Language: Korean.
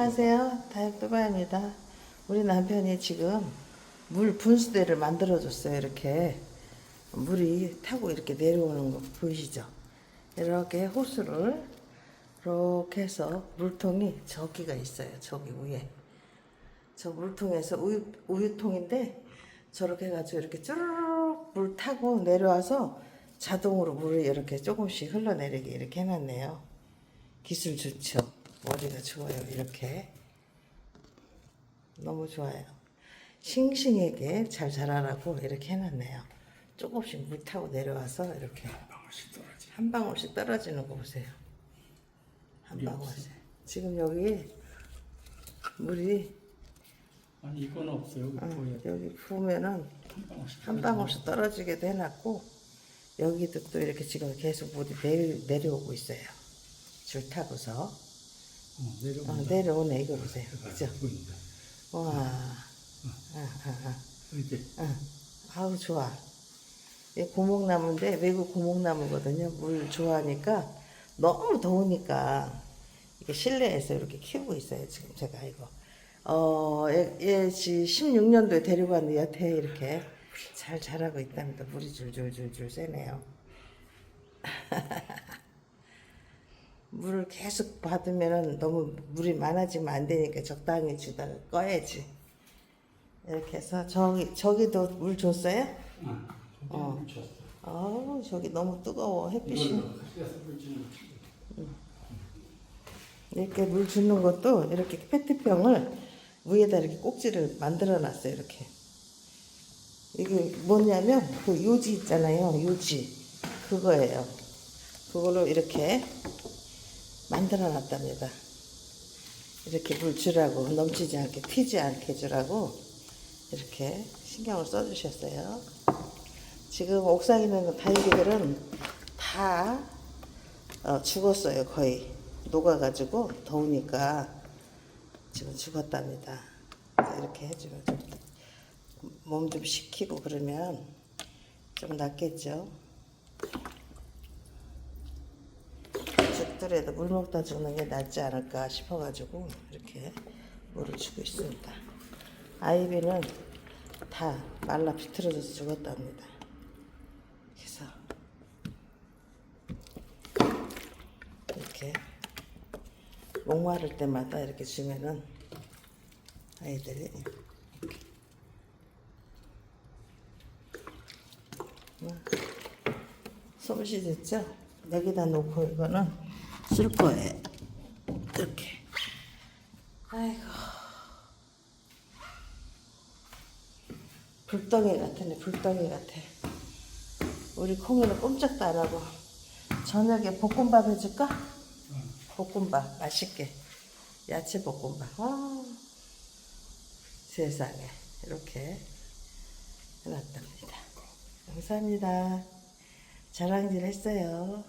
안녕하세요. 다육도바입니다. 우리 남편이 지금 물 분수대를 만들어줬어요. 이렇게 물이 타고 이렇게 내려오는 거 보이시죠? 이렇게 호수를 이렇게 해서 물통이 저기가 있어요. 저기 위에. 저 물통에서 우유, 우유통인데 저렇게 해가지고 이렇게 쭈르륵 물 타고 내려와서 자동으로 물을 이렇게 조금씩 흘러내리게 이렇게 해놨네요. 기술 좋죠. 머리가 좋아요. 이렇게. 너무 좋아요. 싱싱하게 잘 자라라고 이렇게 해놨네요. 조금씩 물 타고 내려와서 이렇게 방울씩 떨어지. 한 방울씩 떨어지는 거 보세요. 한 방울씩. 지금 여기 물이 아니 이건 없어요. 어. 여기 부으면은 한 방울씩. 한 방울씩 떨어지게도 해놨고 여기도 또 이렇게 지금 계속 물이 내려오고 있어요. 줄 타고서 내려온다. 내려오네 이거 보세요. 그죠? 보인다. 와, 아, 아, 아. 이렇게 응. 아우 좋아. 이 고목나무인데 외국 고목나무거든요. 물 좋아하니까 너무 더우니까 이게 실내에서 이렇게 키우고 있어요. 지금 제가 이거 어, 얘, 얘지 16년도에 데리고 왔는데 여태 이렇게 잘 자라고 있답니다. 물이 줄줄줄줄 새네요. 물을 계속 받으면 너무 물이 많아지면 안 되니까 적당히 주다가 꺼야지. 이렇게 해서 저기 저기도 물 줬어요? 응. 어. 어. 줬어. 아우 저기 너무 뜨거워 햇빛이. 이렇게 물 주는 것도 이렇게 페트병을 위에다 이렇게 꼭지를 만들어 놨어요 이렇게 이게 뭐냐면 그 요지 있잖아요 요지 그거예요 그걸로 이렇게 만들어 놨답니다. 이렇게 물 주라고 넘치지 않게 튀지 않게 주라고 이렇게 신경을 써주셨어요. 지금 옥상에 있는 다육이들은 다 어, 죽었어요 거의. 녹아가지고 더우니까 지금 죽었답니다. 이렇게 해주면 좀몸좀 식히고 그러면 좀 낫겠죠 죽더라도 물 먹다 죽는 게 낫지 않을까 싶어가지고 이렇게 물을 주고 있습니다 아이비는 다 말라 비틀어져서 죽었답니다 그래서 이렇게 목마를 때마다 이렇게 주면은 아이들이 솜씨 됐죠? 여기다 놓고 이거는 쓸 거예요. 이렇게. 아이고. 불덩이 같네, 불덩이 같아. 우리 콩이는 꼼짝도 안 하고. 저녁에 볶음밥 해줄까? 볶음밥 맛있게 야채 볶음밥 아, 세상에 이렇게 해놨답니다 감사합니다 자랑질 했어요